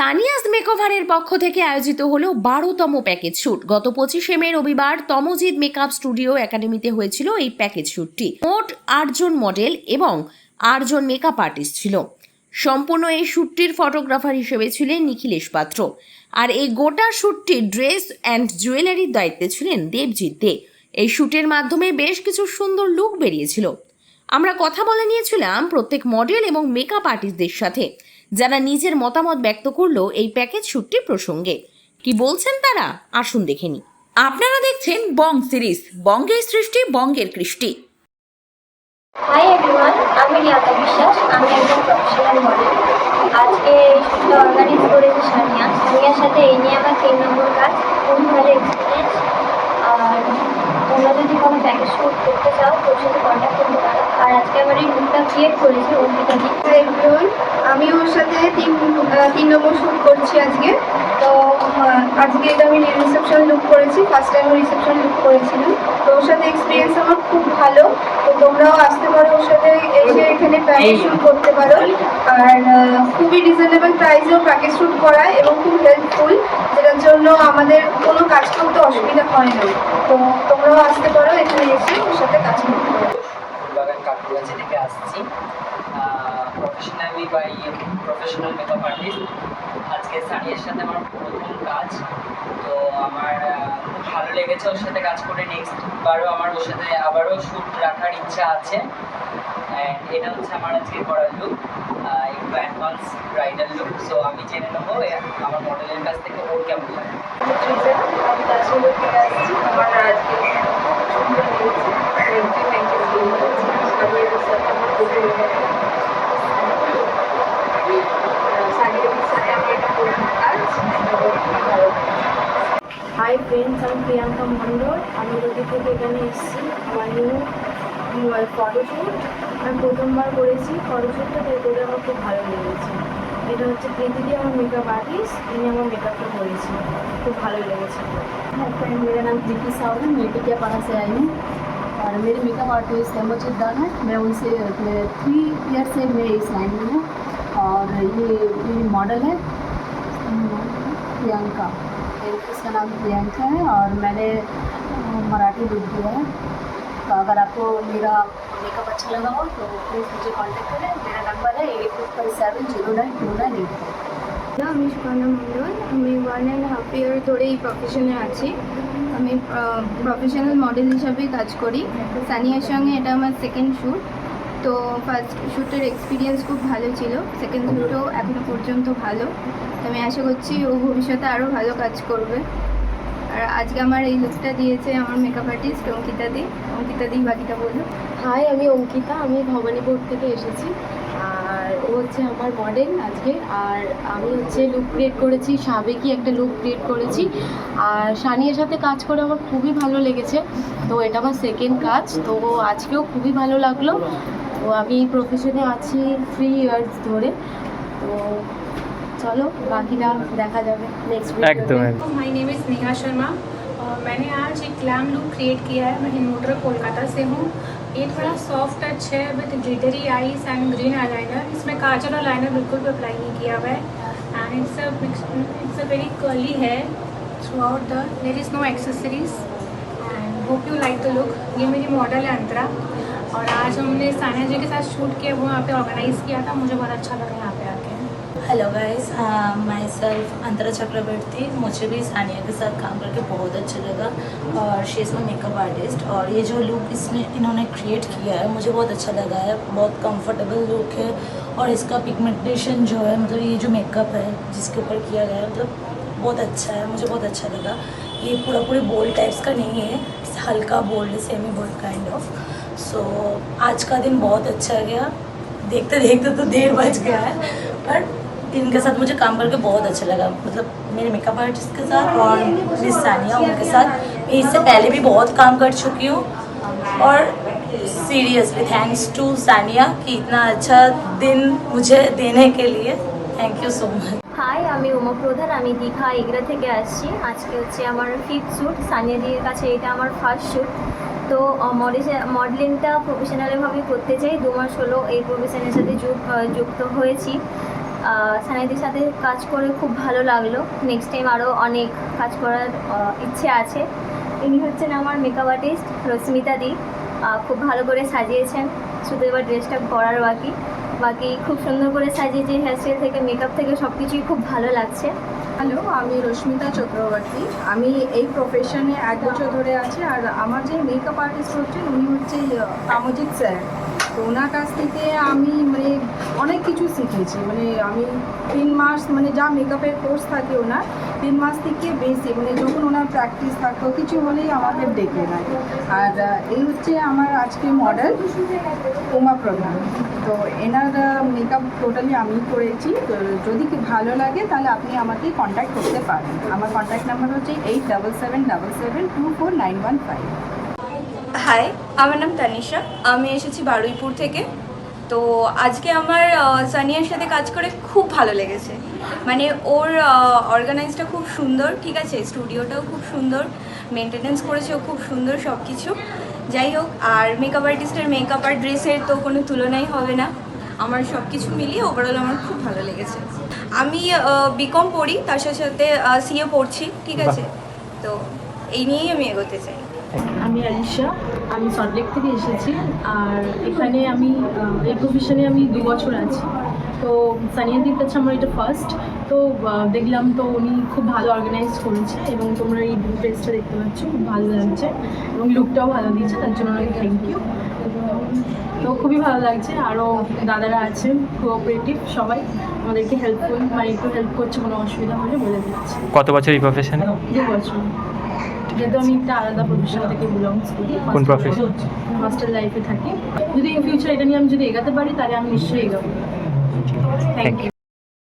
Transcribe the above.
সানিয়াস মেকওভারের পক্ষ থেকে আয়োজিত হলো বারোতম প্যাকেজ শ্যুট গত পঁচিশে মে রবিবার তমজিৎ মেকআপ স্টুডিও একাডেমিতে হয়েছিল এই প্যাকেজ শ্যুটটি মোট আটজন মডেল এবং আটজন মেকআপ আর্টিস্ট ছিল। সম্পূর্ণ এই শ্যুটটির ফটোগ্রাফার হিসেবে ছিলেন নিখিলেশ পাত্র। আর এই গোটা শ্যুটটির ড্রেস অ্যান্ড জুয়েলারির দায়িত্বে ছিলেন দেবজিৎ দে। এই শ্যুটের মাধ্যমে বেশ কিছু সুন্দর লুক বেরিয়েছিল। আমরা কথা বলে নিয়েছিলাম প্রত্যেক মডেল এবং মেকআপ আর্টিস্টদের সাথে। যারা নিজের মতামত ব্যক্ত করল এই প্যাকেজ শ্যুটটি প্রসঙ্গে। কি বলছেন তারা? আসুন দেখে নি আপনারা দেখছেন বং সিরিজ, বঙ্গের সৃষ্টি, বঙ্গের কৃষ্টি। হাই এভরিওয়ান আমি বিশ্বাস, আমি একজন প্রফেশনাল মডেল আজকে শুটটা অর্গানাইজ সানিয়া। সানিয়ার সাথে এই নিয়ে আমার তিন নম্বর কাজ খুবই ভালো এক্সপিরিয়েন্স আর তোমরা যদি কোনো প্যাকেজ করতে চাও তোর সাথে কন্ট্যাক্ট করতে পারো আর আজকে আমার এই লুকটা ক্রিয়েট করেছি অর্পিতা দি হাই এভরিওয়ান আমি ওর সাথে তিন আহ, তিন নম্বর শ্যুট করছি আজকে। তো আজকে এটা আমি রিসেপশন লুক করেছি ফার্স্ট টাইম রিসেপশন লুক করেছিলাম। তো ওর সাথে এক্সপিরিয়েন্স আমার খুব ভালো। তো তোমরাও আসতে পারো ওর সাথে এসে এখানে প্যাকেজ শ্যুট করতে পারো। আর খুবই রিজনেবল প্রাইসেও প্যাকেজ শ্যুট করায় এবং খুব হেল্পফুল যেটার জন্য আমাদের কোনো কাজ করতে অসুবিধা হয় না। তো তোমরাও আসতে পারো এখানে এসে ওর সাথে কাজ করতে পারো। ফুলবাগান কাকুরাচি থেকে আসছি professionally by professional makeup artist আজকে সানিয়ার সাথে আমার প্রথম কাজ। তো আমার খুব ভালো লেগেছে ওর সাথে কাজ করে। নেক্সট বারও আমার ওর সাথে আবারও শ্যুট রাখার ইচ্ছা আছে। অ্যান্ড এটা হচ্ছে আমার আজকে করার লুক একটু অ্যাডভান্স ব্রাইডাল লুক সো আমি জেনে নেব আমার মডেলের কাছ থেকে ওর কেমন লাগে। আমার আজকে thank you thank you so much আমি এর সাথে আমার খুব ভালো লাগে সানিয়ার সাথে আমার এটা প্রথম কাজ তো ভালো হাই ফ্রেন্ডস আমি প্রিয়াঙ্কা মণ্ডল। আমি যদি থেকে এখানে এসেছি। আমার নিউ ফটোশ্যুট আমি প্রথমবার করেছি। ফটোশ্যুটটা বের করে আমার খুব ভালো লেগেছে। এটা হচ্ছে প্রীতিদি আমার মেকআপ আর্টিস্ট তিনি আমার মেকআপটা করেছি খুব ভালো লেগেছে। হ্যাঁ फ्रेंड मेरा नाम प्रीति साहू है मैं टिकियापाड़ा से आई हूँ और मेरे मेकअप आर्टिस्ट है मुझे থ্রি है मैं उनसे थ्री ईयर से मैं इस মডেল হ্যাঁ প্রিয়াঙ্কা। इसका नाम प्रियंका है और मैंने अ, मराठी लुक दिया है तो अगर आपको मेरा मेकअप अच्छा लगा हो तो प्लीज़ मुझे कांटेक्ट करें मेरा नंबर है eight two five seven zero nine two nine eight আমি সুকন্যা মণ্ডল আমি ওয়ান অ্যান্ড হাফ ইয়ার ধরে এই প্রফেশনে আছি আমি প্রফেশনাল মডেল হিসাবেই কাজ করি সানিয়ার সঙ্গে এটা আমার সেকেন্ড শ্যুট তো ফার্স্ট শ্যুটের এক্সপিরিয়েন্স খুব ভালো ছিল। সেকেন্ড শ্যুটও এখনও পর্যন্ত ভালো। তো আমি আশা করছি ও ভবিষ্যতে আরও ভালো কাজ করবে। আর আজকে আমার এই লুকটা দিয়েছে আমার মেকআপ আর্টিস্ট অঙ্কিতা দি। অঙ্কিতা দি বাকিটা বলুন। হাই আমি অঙ্কিতা। আমি ভবানীপুর থেকে এসেছি। আর ও হচ্ছে আমার মডেল আজকে। আর আমি হচ্ছে লুক ক্রিয়েট করেছি সাবেকি একটা লুক ক্রিয়েট করেছি। আর সানিয়ার সাথে কাজ করে আমার খুবই ভালো লেগেছে। তো এটা আমার সেকেন্ড কাজ। তো আজকেও খুবই ভালো লাগল। তো আমি প্রফেশনে আছি থ্রি ইয়ার্স ধরে তো চলো বাকিটা দেখা যাবে নেক্সট একদম একদম my name is Neha Sharma और मैंने आज एक ग्लैम लुक क्रिएट किया है मैं हिंदूटर कोलकाता से हूँ ये थोड़ा सॉफ्ट टच है with glittery eyes and green eyeliner इसमें काजल और लाइनर बिल्कुल भी अप्लाई नहीं किया हुआ है and it's it's a very curly hair throughout the there is no accessories and hope you like the look ये मेरी मॉडल है अंतरा और आज हमने सानिया जी के साथ शूट किया, वो यहाँ पे ऑर्गेनाइज़ किया था। मुझे बहुत अच्छा लगा यहाँ पे आके। Hello guys myself Antara Chakraborty, मुझे भी सानिया के साथ काम करके बहुत अच्छा लगा। और she is my makeup artist और ये जो लुक इसने, इन्होंने क्रिएट किया है, मुझे बहुत अच्छा लगा है। बहुत कंफर्टेबल लुक है और इसका पिगमेंटेशन जो है मतलब ये जो मेकअप है, जिसके ऊपर किया गया है मतलब बहुत अच्छा है, मुझे बहुत अच्छा लगा। ये पूरा पूरे बोल्ड टाइप्स का नहीं है, हल्का bold semi bold kind of सो आज का दिन बहुत अच्छा गया देखते देखते तो देर बज गया है बट इनके साथ मुझे काम करके बहुत अच्छा लगा मतलब मेरे मेकअप आर्टिस्ट के साथ और मिस सानिया उनके साथ मैं इससे पहले भी बहुत काम कर चुकी हूँ और सीरियसली थैंक्स टू सानिया कि इतना अच्छा दिन मुझे देने के लिए thank you so much hi আমি উমা প্রধান আমি দীঘা এগরা থেকে আসছি আজকে হচ্ছে আমার ফিফথ শ্যুট সানিয়া দিদির কাছে এটা আমার ফার্স্ট শ্যুট তো মডেল মডেলিংটা প্রফেশনালভাবে করতে চাই। দু মাস হলো এই প্রফেশনের সাথে যুক্ত হয়েছি। সানাইদের সাথে কাজ করে খুব ভালো লাগল। নেক্সট টাইম আরও অনেক কাজ করার ইচ্ছে আছে। ইনি হচ্ছেন আমার মেকআপ আর্টিস্ট রশ্মিতা দি। খুব ভালো করে সাজিয়েছেন। শুধু এবার ড্রেসটা পরার বাকি। বাকি খুব সুন্দর করে সাজিয়েছে হেয়ারস্টাইল থেকে মেকআপ থেকে সব কিছুই খুব ভালো লাগছে। হ্যালো আমি রশ্মিতা চক্রবর্তী। আমি এই প্রফেশনে এক বছর ধরে আছি আর আমার যে মেকআপ আর্টিস্ট হচ্ছেন, উনি হচ্ছে কামজিৎ স্যার তো ওনার কাছ থেকে আমি মানে অনেক কিছু শিখেছি। মানে আমি তিন মাস মানে যা মেকআপের কোর্স থাকে ওনার, তিন মাস থেকে বেশি মানে যখন ওনার প্র্যাকটিস থাকতো, কিছু হলেই আমাদের ডেকে নেয়। আর এই হচ্ছে আমার আজকে মডেল উমা প্রধান তো এনার মেকআপ টোটালি আমি করেছি। তো যদি ভালো লাগে, তাহলে আপনি আমাকে কন্ট্যাক্ট করতে পারেন। আমার কন্ট্যাক্ট নাম্বার হচ্ছে eight double seven double seven two four nine one five hi আমার নাম তানিশা। আমি এসেছি বারুইপুর থেকে। তো আজকে আমার সানিয়ার সাথে কাজ করে খুব ভালো লেগেছে। মানে ওর অর্গানাইজটা খুব সুন্দর ঠিক আছে? স্টুডিওটাও খুব সুন্দর মেনটেনেন্স করেছে ও খুব সুন্দর সব কিছু যাই হোক আর মেকআপ আর্টিস্টের মেকআপ আর ড্রেসের তো কোনো তুলনাই হবে না। আমার সব কিছু মিলিয়ে ওভারঅল আমার খুব ভালো লেগেছে। আমি বিকম পড়ি তার সাথে সাথে সিএ পড়ছি ঠিক আছে? তো এই নিয়েই আমি এগোতে চাই। আমি আলিশা আমি সল্টলেক থেকে এসেছি আর এখানে আমি এই প্রফেশনে আমি দু বছর আছি। তো সানিয়াদির কাছে আমার এটা ফার্স্ট তো দেখলাম তো উনি খুব ভালো অর্গানাইজ করেছে এবং তোমরা এই ড্রেসটা দেখতে পাচ্ছ খুব ভালো লাগছে এবং লুকটাও ভালো দিয়েছে তার জন্য অনেক থ্যাংক ইউ তো খুবই ভালো লাগছে আরও দাদারা আছেন কোঅপারেটিভ সবাই আমাদেরকে হেল্পফুল মানে একটু হেল্প করছে কোনো অসুবিধা হলে বলে দিচ্ছে। কত বছর এই প্রফেশনে দু বছর। যেহেতু আমি একটা আলাদা প্রফেশন থেকে বিলংস করি কোন প্রফেশন হস্টেল লাইফে থাকি। যদি ইন ফিউচার এটা নিয়ে আমি যদি এগাতে পারি তাহলে আমি নিশ্চয়ই এগাবো। Thank you